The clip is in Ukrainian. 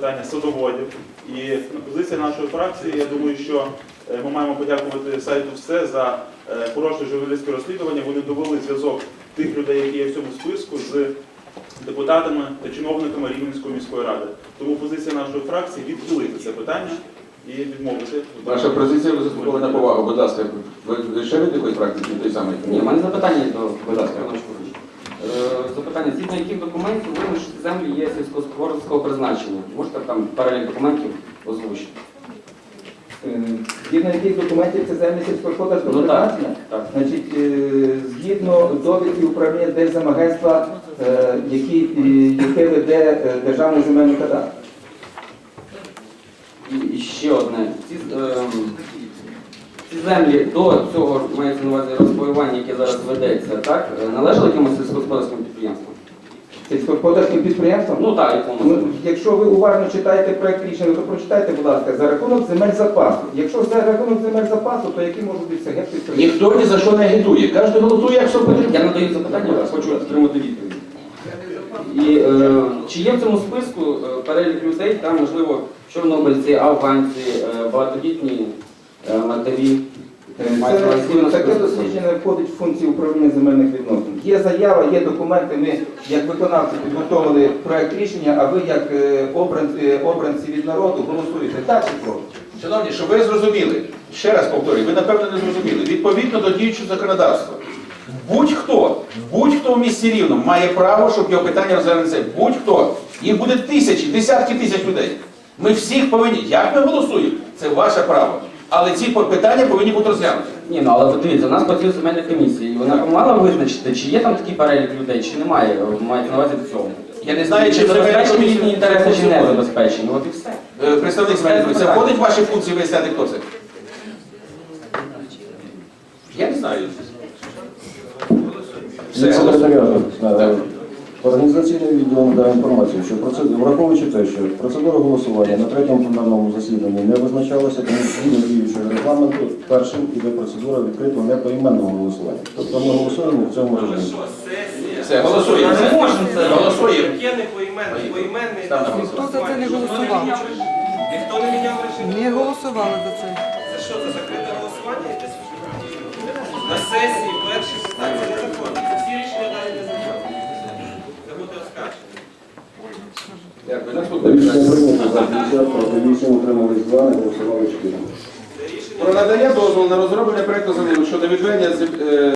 питання садоводів. І позиція нашої фракції, я думаю, що е, ми маємо подякувати сайту все за е, хороше журналістське розслідування. Вони довели зв'язок тих людей, які є в цьому списку, з депутатами та чиновниками Рівненської міської ради. Тому позиція нашої фракції відхилити це питання і відмовити. Ваша позиція ви заслуговує на повагу. Будь ласка, ви, ви ще від якоїсь фракції той самий? Ні, в мене запитання до Будь ласка. Е, Запитання, згідно яких документів видно, що ці землі є сільськогосподарського призначення? Можете там перелік документів озвучити? Е, Згідно яких документів це землі сільськогосподарського Ну, так. призначення? Так. Значить, е, згідно довідки управління Держземагентства, е, які, е, яке веде е, Державний земельний кадастр. І, і ще одне. Ці, ем, ці землі до цього мається на увазі розпаювання, яке зараз ведеться, так? е, Належали якимось сільськогосподарським підприємствам? Сільськогосподарським підприємством? Ну так, якомусь. Ну, якщо ви уважно читаєте проект рішення, то прочитайте, будь ласка, за рахунок земель запасу. Якщо за рахунок земель запасу, то які можуть бути сагет підприємства? Ніхто ні за що не агітує. Кожен голосує, як що потрібно. Я надаю запитання, я хочу отримати відповідь. І е, чи є в цьому списку е, перелік людей, там, можливо, чорнобильці, афганці, е, багатодітні е, матері? Мають на увазі Це, таке дослідження входить в функції управління земельних відносин. Є заява, є документи. Ми, як виконавці, підготовили проект рішення, а ви, як е, обранці, обранці від народу, голосуєте так чи проти? Шановні, щоб ви зрозуміли, ще раз повторюю, ви напевно не зрозуміли. Відповідно до діючого законодавства, будь-хто, будь-хто в місті Рівно має право, щоб його питання розглянути. Будь-хто. Їх буде тисячі, десятки тисяч людей. Ми всіх повинні. Як ми голосуємо? Це ваше право. Але ці питання повинні бути розглянуті. Ні, ну але подивіться, у нас працює земельна комісія, і вона мала визначити, чи є там такий перелік людей, чи немає, мається на увазі в цьому. Я не знаю, чи це забезпечені їхні інтереси, чи не забезпечені. От і все. Е, Представник земельної комісії, це входить в ваші функції виясняти, хто це? Я не знаю. Все, голосуємо. Секретаріату е, організаційний відділ надає інформацію, що процедура, враховуючи те, що процедура голосування на третьому пленарному засіданні не визначалася, тому згідно діючого регламенту першим іде процедура відкритого непоіменного голосування. Тобто ми голосуємо в цьому режимі. Все, голосуємо. Не можна це. Голосуємо. Яке не поіменне, поіменне. Став на голосування. Хто за це не голосував? Ніхто не міняв рішення. Не голосували за це. Це що, це закрите голосування? На сесії Про надання дозволу на розроблення проекту заміну щодо відведення е,